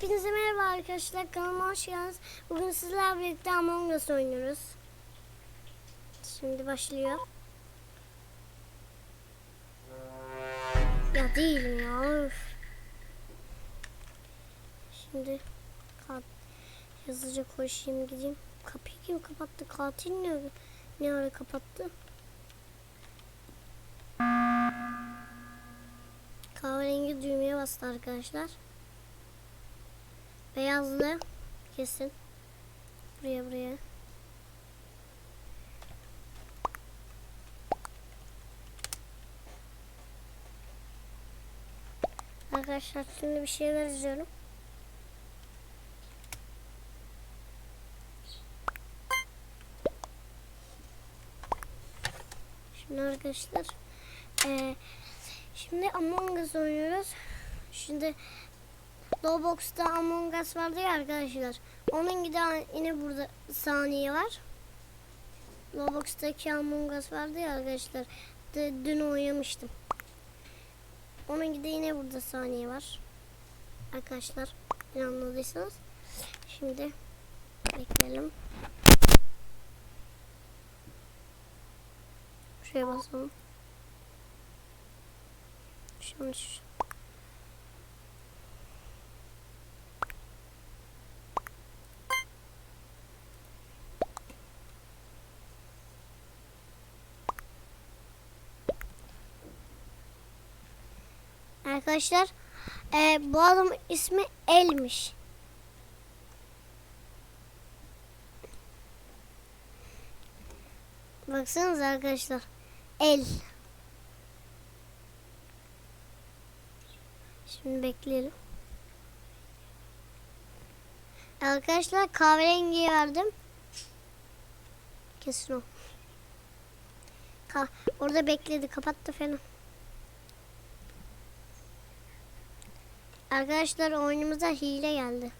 Hepinize merhaba arkadaşlar. Kanalıma hoş geldiniz. Bugün sizlerle birlikte Among Us oynuyoruz. Şimdi başlıyor. Ya değilim ya. Üf. Şimdi kat hızlıca koşayım gideyim. Kapıyı kim kapattı? Katil ne, ne ara kapattı? Kahverengi düğmeye bastı arkadaşlar. Beyazlı kesin. Buraya buraya. Arkadaşlar şimdi bir şeyler izliyorum. Şimdi arkadaşlar eee, şimdi Among Us oynuyoruz. Şimdi Roblox'ta Among Us vardı ya arkadaşlar. Onun gibi yine burada saniye var. Roblox'taki Among Us vardı ya arkadaşlar. De, dün oynamıştım. Onun gibi yine burada saniye var. Arkadaşlar ne anladıysanız. Şimdi bekleyelim. Şuraya basalım. Şunu şu. Arkadaşlar e, bu adamın ismi El'miş. Baksanıza arkadaşlar. El. Şimdi bekleyelim. Arkadaşlar kahverengiye verdim. Kesin o. Ka orada bekledi. Kapattı falan. Arkadaşlar oyunumuza hile geldi.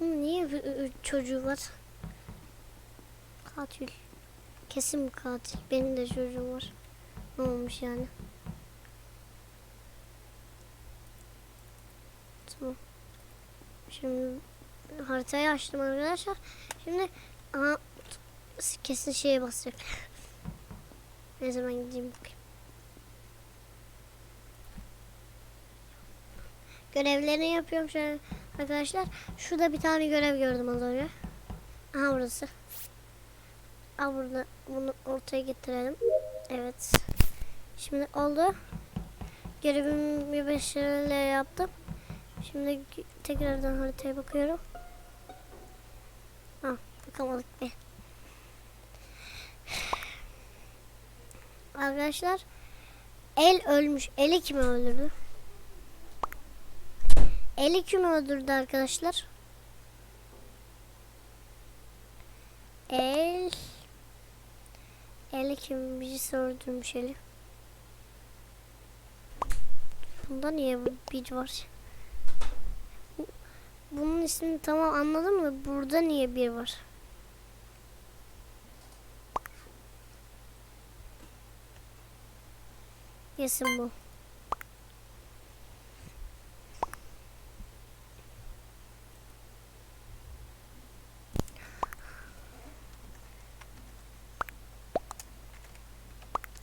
Bunun niye çocuğu var? Katil. Kesin katil. Benim de çocuğum var. Ne olmuş yani? Tamam. Şimdi haritayı açtım arkadaşlar. Şimdi aha, kesin şeye basacak. ne zaman gideyim bakayım. Görevlerini yapıyorum şu an arkadaşlar. Şurada bir tane görev gördüm az önce. Aha burası. Al burada bunu ortaya getirelim. Evet. Şimdi oldu. Görevimi başarıyla yaptım. Şimdi tekrardan haritaya bakıyorum. Ha, bakamadık be. Arkadaşlar El ölmüş. Eli kim öldürdü? Eli kim öldürdü arkadaşlar? El Eli kim? Birisi öldürmüş Eli. Bunda niye bir var? Bunun ismini tamam anladım mı? Burada niye bir var? Kesin bu.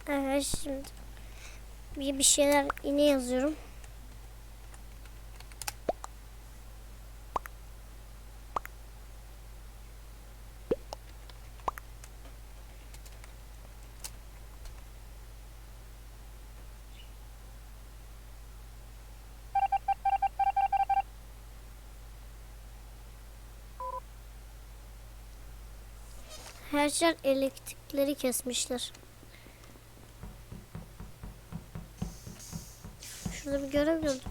Evet şimdi bir bir şeyler yine yazıyorum. Her yer elektrikleri kesmişler. Şurada bir görev gördüm.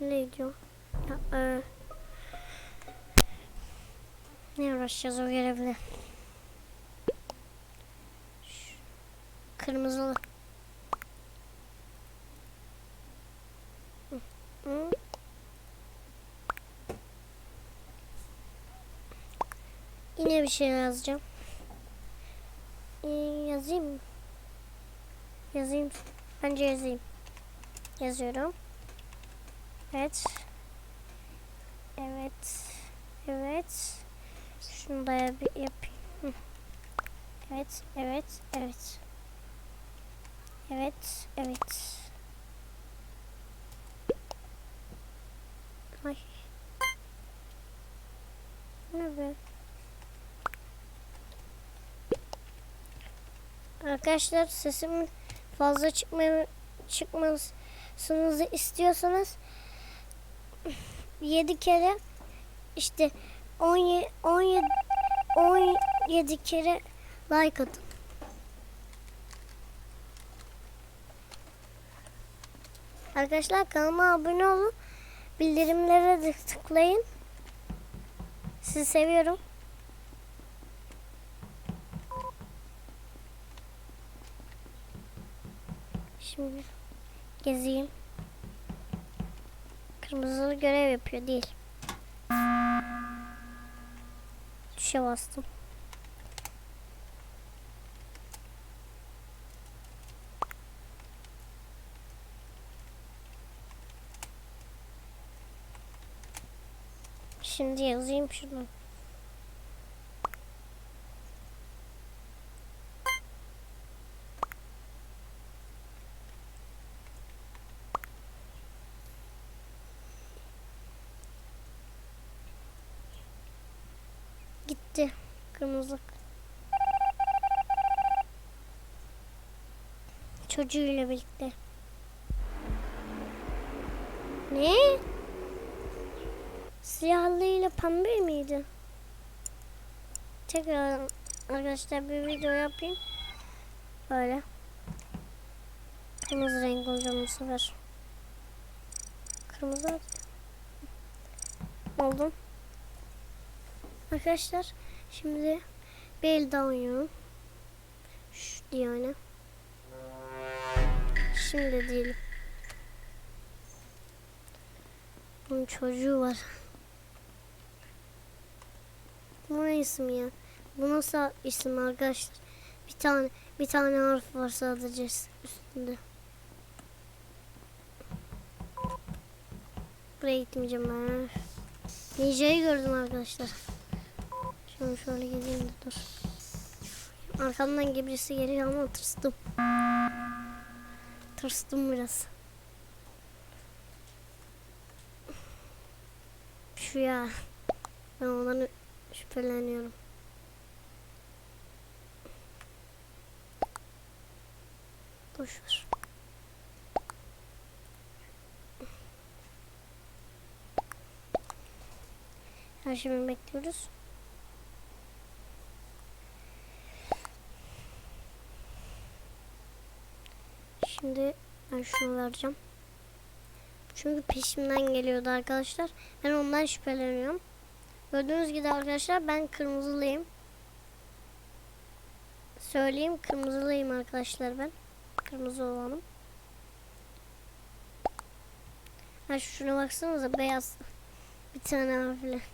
Neydi o? Ya, e, ne uğraşacağız o görevle? Kırmızılı. Yine bir şey yazacağım. Ee, yazayım? Yazayım. Bence yazayım. Yazıyorum. Evet. Evet. Evet. Şunu da bir yapayım. Evet, evet, evet. Evet, evet. Ay. Ne be? Arkadaşlar sesimin fazla çıkmaya çıkmasını istiyorsanız 7 kere işte 17 17 17 kere like atın. Arkadaşlar kanalıma abone olun. Bildirimlere de tıklayın. Sizi seviyorum. Şimdi gezeyim. Kırmızılı görev yapıyor değil. Tuşa bastım. Şimdi yazayım şunu. Gitti. Kırmızılık. Çocuğuyla birlikte. Ne? Siyahlı ile pembe miydi? Tekrar arkadaşlar bir video yapayım. Böyle. Kırmızı renk olacağım bu sefer. Kırmızı oldum. Arkadaşlar şimdi daha oynuyorum. Şu yani. Şimdi değil. Bunun çocuğu var. Bu ne isim ya? Bu nasıl isim arkadaşlar? Bir tane bir tane harf var sadece üstünde. Buraya gitmeyeceğim ben. Ninja'yı gördüm arkadaşlar. Şimdi şöyle gideyim de dur. Arkamdan birisi geliyor ama tırstım. Tırstım biraz. Şu ya. Ben ondan şüpheleniyorum. Boş ver. Her şeyi bekliyoruz. Şimdi ben şunu vereceğim. Çünkü peşimden geliyordu arkadaşlar. Ben ondan şüpheleniyorum. Gördüğünüz gibi arkadaşlar ben kırmızılıyım. Söyleyeyim kırmızılıyım arkadaşlar ben. Kırmızı olanım. Ha şuna baksanıza beyaz. Bir tane harfle. Ama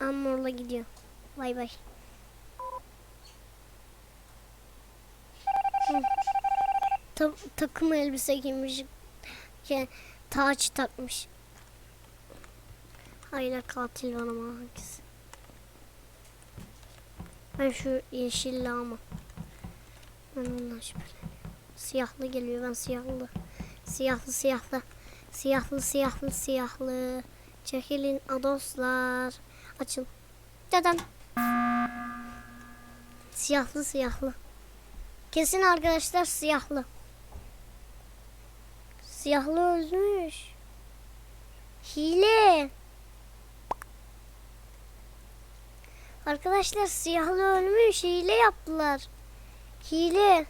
Amor'la gidiyor. Bay bay. Ta takım elbise giymiş. Şey, taç takmış. Hayır katil var ama hangisi? Ben şu yeşilli ama. Ben ondan şüpheleniyorum. Siyahlı geliyor ben siyahlı. Siyahlı siyahlı. Siyahlı siyahlı siyahlı. Çekilin adoslar. Açın. Dedem. Siyahlı siyahlı. Kesin arkadaşlar siyahlı. Siyahlı ölmüş. Hile. Arkadaşlar siyahlı ölmüş. Hile yaptılar. Hile.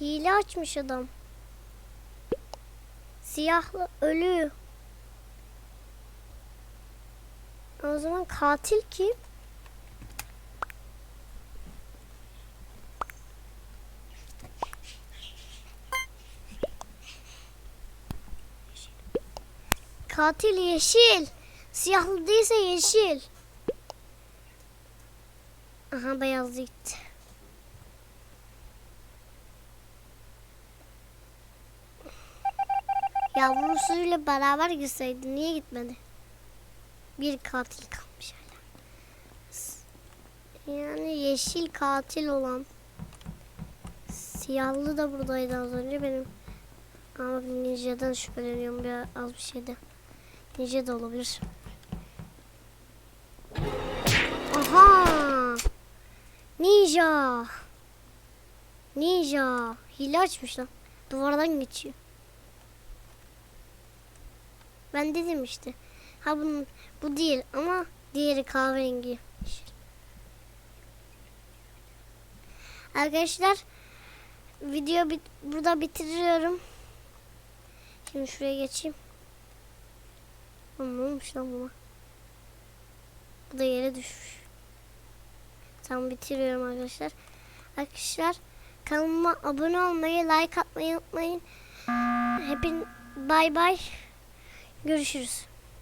Hile açmış adam. Siyahlı ölü. O zaman katil kim? Katil yeşil. Siyahlı değilse yeşil. Aha beyaz gitti. Yavrusuyla beraber gitseydi niye gitmedi? Bir katil kalmış hala. Yani yeşil katil olan. Siyahlı da buradaydı az önce benim. Ama ninja'dan şüpheleniyorum bir az bir şeyde. Ninja da olabilir. Aha! Ninja! Ninja! Hile açmış lan. Duvardan geçiyor. Ben dedim işte. Ha bunun, bu değil ama diğeri kahverengi. Arkadaşlar video bit burada bitiriyorum. Şimdi şuraya geçeyim. Ne olmuş lan buna? Bu da yere düşmüş. Tamam bitiriyorum arkadaşlar. Arkadaşlar kanalıma abone olmayı, like atmayı unutmayın. Hepin bay bay. Görüşürüz.